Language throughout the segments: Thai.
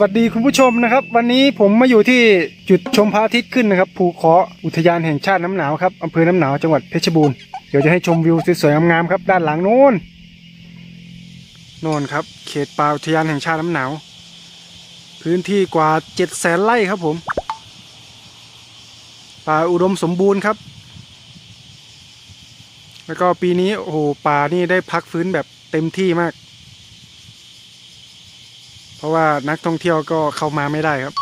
วัสดีคุณผู้ชมนะครับ วันนี้ผมมาอยู่ที่จุดชมพระอาทิตย์ขึ้นนะครับภูเคาะอุทยานแห่งชาติน้ำหนาวครับอำเภอน้ำหนาวจังหวัดเพชรบูรณ์เดี๋ยวจะให้ชมวิวสวยๆงามๆครับ ด้านหลังโน้นโน่นครับ เขตป่าอุทยานแห่งชาติน้ำหนาว พื้นที่กว่าเจ็ดแสนไร่ครับผมป่าอุดมสมบูรณ์ครับ แล้วก็ปีนี้โอ้โหป่านี่ได้พักฟื้นแบบเต็มที่มาก เพราะว่านักท่องเที่ยวก็เข้ามาไม่ได้ครับ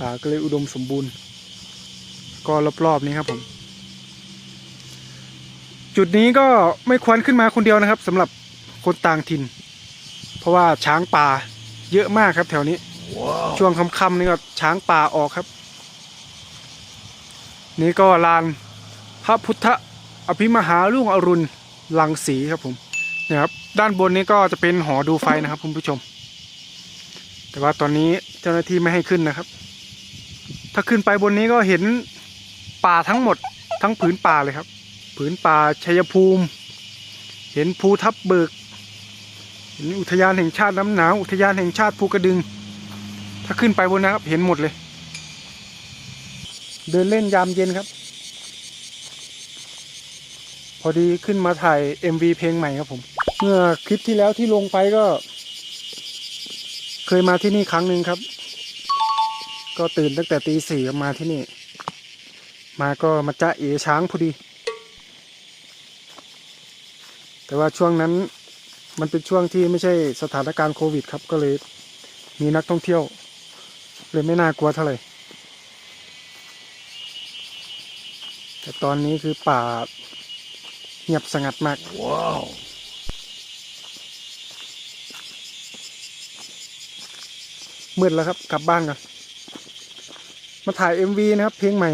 ป่าก็เลยอุดมสมบูรณ์ ก็รอบๆนี้ครับผม จุดนี้ก็ไม่ควรขึ้นมาคนเดียวนะครับสำหรับคนต่างถิ่น เพราะว่าช้างป่าเยอะมากครับแถวนี้ช่วงค่ำๆนี่ก็ช้างป่าออกครับ นี่ก็ลานพระพุทธอภิมหาลุ่งอรุณลังสีครับผมเนี่ยครับด้านบนนี้ก็จะเป็นหอดูไฟนะครับคุณผู้ชม แต่ว่าตอนนี้เจ้าหน้าที่ไม่ให้ขึ้นนะครับ ถ้าขึ้นไปบนนี้ก็เห็นป่าทั้งหมด ทั้งผืนป่าเลยครับ ผืนป่าชัยภูมิ เห็นภูทับเบิกเห็นอุทยานแห่งชาติน้ำหนาวอุทยานแห่งชาติภูกระดึง ถ้าขึ้นไปบนนะครับ เห็นหมดเลย เดินเล่นยามเย็นครับ พอดีขึ้นมาถ่าย MV เพลงใหม่ครับผม เมื่อคลิปที่แล้วที่ลงไปก็ เคยมาที่นี่ครั้งหนึ่งครับ ก็ตื่นตั้งแต่ตีสี่มาที่นี่ มาก็มาจ้าเอช้างพอดี แต่ว่าช่วงนั้นมันเป็นช่วงที่ไม่ใช่สถานการณ์โควิดครับ ก็เลยมีนักท่องเที่ยว เลยไม่น่ากลัวเท่าไหร่ แต่ตอนนี้คือป่าเงียบสงัดมาก Wow. มืดแล้วครับ กลับบ้านกันมาถ่าย MV นะครับ เพลงใหม่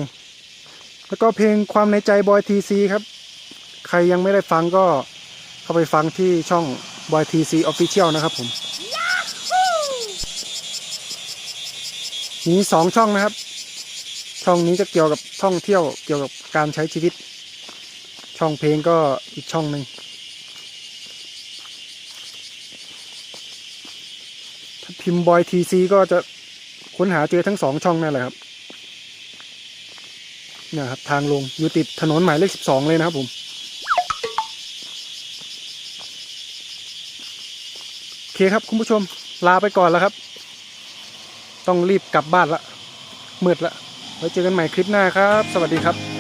แล้วก็เพลงความในใจบอยทีซีครับ ใครยังไม่ได้ฟังก็เข้าไปฟังที่ช่องบอยทีซีออฟฟิเชียลนะครับผมมีสองช่องนะครับ ช่องนี้จะเกี่ยวกับท่องเที่ยวเกี่ยวกับการใช้ชีวิต ช่องเพลงก็อีกช่องหนึ่ง ถ้า พิมพ์บอยทีซีก็จะค้นหาเจอทั้งสองช่องนั่นแหละครับเนี่ยครับทางลงอยู่ติดถนนหมายเลขสิบสองเลยนะครับผมโอเคครับคุณผู้ชมลาไปก่อนแล้วครับ ต้องรีบกลับบ้านละมืดละไว้เจอกันใหม่คลิปหน้าครับ สวัสดีครับ